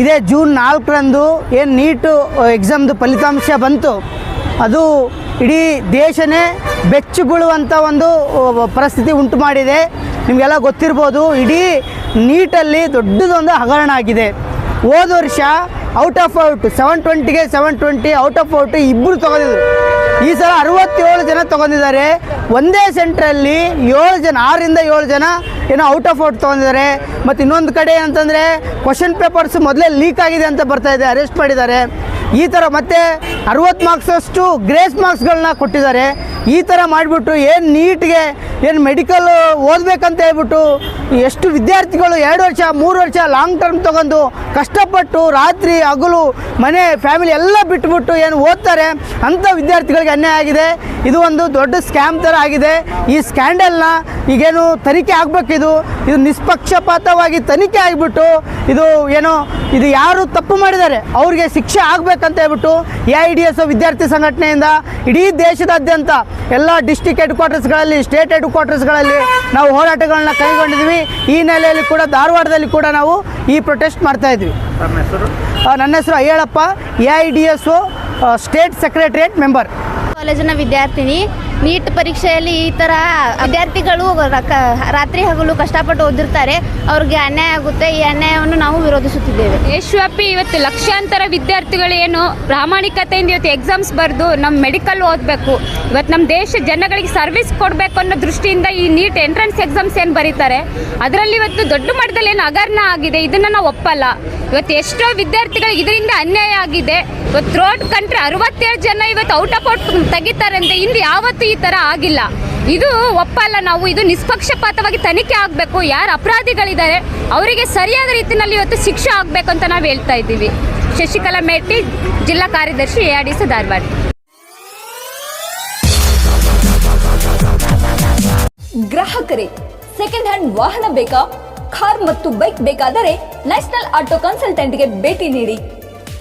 ಇದೇ ಜೂನ್ ನಾಲ್ಕರಂದು ಏನು ನೀಟು ಎಕ್ಸಾಮ್ದು ಫಲಿತಾಂಶ ಬಂತು. ಅದು ಇಡೀ ದೇಶನೇ ಬೆಚ್ಚುಗೊಳ್ಳುವಂಥ ಒಂದು ಪರಿಸ್ಥಿತಿ ಉಂಟು ಮಾಡಿದೆ. ನಿಮಗೆಲ್ಲ ಗೊತ್ತಿರ್ಬೋದು ಇಡೀ ನೀಟಲ್ಲಿ ದೊಡ್ಡದೊಂದು ಹಗರಣ ಆಗಿದೆ. ಹೋದ ವರ್ಷ out of out seven ಟ್ವೆಂಟಿಗೆ seven twenty out of out ಇಬ್ಬರು ತೊಗೊಂಡಿದ್ರು. ಈ ಸಲ ಅರವತ್ತೇಳು ಜನ ತಗೊಂಡಿದ್ದಾರೆ. ಒಂದೇ ಸೆಂಟ್ರಲ್ಲಿ ಏಳು ಜನ, ಆರರಿಂದ ಏಳು ಜನ ಏನೋ ಔಟ್ ಆಫ್ ಔಟ್ ತೊಗೊಂಡಿದ್ದಾರೆ. ಮತ್ತು ಇನ್ನೊಂದು ಕಡೆ ಅಂತಂದರೆ ಕ್ವಶನ್ ಪೇಪರ್ಸ್ ಮೊದಲೇ ಲೀಕ್ ಆಗಿದೆ ಅಂತ ಬರ್ತಾ ಇದೆ ಅರೆಸ್ಟ್ ಮಾಡಿದ್ದಾರೆ. ಈ ಥರ ಮತ್ತೆ ಅರವತ್ತು ಮಾರ್ಕ್ಸಷ್ಟು ಗ್ರೇಸ್ ಮಾರ್ಕ್ಸ್ಗಳನ್ನ ಕೊಟ್ಟಿದ್ದಾರೆ. ಈ ಥರ ಮಾಡಿಬಿಟ್ಟು ಏನು ನೀಟ್ಗೆ ಏನು ಮೆಡಿಕಲ್ ಓದಬೇಕಂತ ಹೇಳ್ಬಿಟ್ಟು ಎಷ್ಟು ವಿದ್ಯಾರ್ಥಿಗಳು ಎರಡು ವರ್ಷ, ಮೂರು ವರ್ಷ ಲಾಂಗ್ ಟರ್ಮ್ ತೊಗೊಂಡು ಕಷ್ಟಪಟ್ಟು ರಾತ್ರಿ ಹಗಲು, ಮನೆ ಫ್ಯಾಮಿಲಿ ಎಲ್ಲ ಬಿಟ್ಬಿಟ್ಟು ಏನು ಓದ್ತಾರೆ ಅಂಥ ವಿದ್ಯಾರ್ಥಿಗಳಿಗೆ ಅನ್ಯಾಯ ಆಗಿದೆ. ಇದು ಒಂದು ದೊಡ್ಡ ಸ್ಕ್ಯಾಮ್ ಥರ ಆಗಿದೆ. ಈ ಸ್ಕ್ಯಾಂಡಲ್ನ ಈಗೇನು ತನಿಖೆ ಆಗಬೇಕಿದು. ಇದು ನಿಷ್ಪಕ್ಷಪಾತವಾಗಿ ತನಿಖೆ ಆಗಿಬಿಟ್ಟು ಇದು ಏನೋ ಇದು ಯಾರು ತಪ್ಪು ಮಾಡಿದ್ದಾರೆ? ಅವ್ರಿಗೆ ಶಿಕ್ಷೆ ಆಗಬೇಕಂತ ಹೇಳ್ಬಿಟ್ಟು ಎ ಐ ಡಿ ಎಸ್ ವಿದ್ಯಾರ್ಥಿ ಸಂಘಟನೆಯಿಂದ ಇಡೀ ದೇಶದಾದ್ಯಂತ ಎಲ್ಲ ಡಿಸ್ಟಿಕ್ ಹೆಡ್ ಕ್ವಾರ್ಟರ್ಸ್ಗಳಲ್ಲಿ ಸ್ಟೇಟ್ ಹೆಡ್ ಕ್ವಾರ್ಟರ್ಸ್ಗಳಲ್ಲಿ ನಾವು ಹೋರಾಟಗಳನ್ನ ಕೈಗೊಂಡಿದ್ವಿ. ಈ ನೆಲೆಯಲ್ಲಿ ಕೂಡ ಧಾರವಾಡದಲ್ಲಿ ಕೂಡ ನಾವು ಈ ಪ್ರೊಟೆಸ್ಟ್ ಮಾಡ್ತಾ ಇದ್ವಿ. ನನ್ನ ಹೆಸರು Ayyalappa A I D S state secretariat member ಕಾಲೇಜಿನ ವಿದ್ಯಾರ್ಥಿನಿ. ನೀಟ್ ಪರೀಕ್ಷೆಯಲ್ಲಿ ಈ ಥರ ವಿದ್ಯಾರ್ಥಿಗಳು ರಾತ್ರಿ ಹಗಲು ಕಷ್ಟಪಟ್ಟು ಓದಿರ್ತಾರೆ, ಅವ್ರಿಗೆ ಅನ್ಯಾಯ ಆಗುತ್ತೆ, ಈ ಅನ್ಯಾಯವನ್ನು ನಾವು ವಿರೋಧಿಸುತ್ತಿದ್ದೇವೆ. ದೇಶವ್ಯಾಪಿ ಇವತ್ತು ಲಕ್ಷಾಂತರ ವಿದ್ಯಾರ್ಥಿಗಳು ಏನು ಪ್ರಾಮಾಣಿಕತೆಯಿಂದ ಇವತ್ತು ಎಕ್ಸಾಮ್ಸ್ ಬರೆದು ನಮ್ಮ ಮೆಡಿಕಲ್ ಓದಬೇಕು, ಇವತ್ತು ನಮ್ಮ ದೇಶ ಜನಗಳಿಗೆ ಸರ್ವಿಸ್ ಕೊಡಬೇಕು ಅನ್ನೋ ದೃಷ್ಟಿಯಿಂದ ಈ ನೀಟ್ ಎಂಟ್ರೆನ್ಸ್ ಎಕ್ಸಾಮ್ಸ್ ಏನು ಬರೀತಾರೆ, ಅದರಲ್ಲಿ ಇವತ್ತು ದೊಡ್ಡ ಮಟ್ಟದಲ್ಲಿ ಏನು ಹಗರಣ ಆಗಿದೆ, ಇದನ್ನು ನಾವು ಒಪ್ಪಲ್ಲ. ಇವತ್ತು ಎಷ್ಟೋ ವಿದ್ಯಾರ್ಥಿಗಳಿಗೆ ಇದರಿಂದ ಅನ್ಯಾಯ ಆಗಿದೆ ಇವತ್ತು ರೋಡ್ ಕಂಟ್ರಿ ಅರವತ್ತೇಳು ಜನ ಇವತ್ತು ಔಟ್ ಆಫ್ ಔಟ್ ತೆಗಿತಾರೆ ಅಂತ ಇಂದು ಯಾವತ್ತೂ ಈ ಥರ ಆಗಿಲ್ಲ. ಇದು ಒಪ್ಪಲ್ಲ ನಾವು. ಇದು ನಿಷ್ಪಕ್ಷಪಾತವಾಗಿ ತನಿಖೆ ಆಗಬೇಕು. ಯಾರು ಅಪರಾಧಿಗಳಿದ್ದಾರೆ, ಅವರಿಗೆ ಸರಿಯಾದ ರೀತಿಯಲ್ಲಿ ಇವತ್ತು ಶಿಕ್ಷೆ ಆಗಬೇಕು ಅಂತ ನಾವು ಹೇಳ್ತಾ ಇದ್ದೀವಿ. ಶಶಿಕಲಾ ಮೇಟಿ, ಜಿಲ್ಲಾ ಕಾರ್ಯದರ್ಶಿ A R D C Dharwad. ಗ್ರಾಹಕರೇ ಸೆಕೆಂಡ್ ಹ್ಯಾಂಡ್ ವಾಹನ ಬೇಕಾ? ಕಾರ್ ಮತ್ತು ಬೈಕ್ ಬೇಕಾದರೆ ನ್ಯಾಷನಲ್ ಆಟೋ ಕನ್ಸಲ್ಟೆಂಟ್ಗೆ ಭೇಟಿ ನೀಡಿ.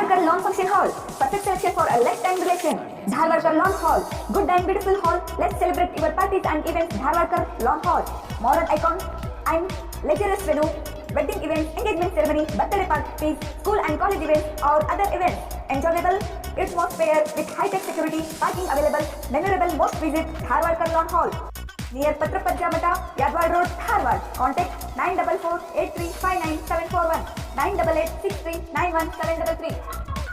Dharwad long function hall perfect selection for a late time relation Dharwad long hall good and beautiful hall let's celebrate your parties and events Dharwad long hall modern icon and luxurious venue wedding event engagement ceremony birthday party school and college event और other event enjoyable atmosphere with high tech security parking available memorable most visit Dharwad long hall near पत्र पद्रामा Yadwad road Dharwad contact nine double four eight three five nine seven four one nine double eight six three nine one seven double three.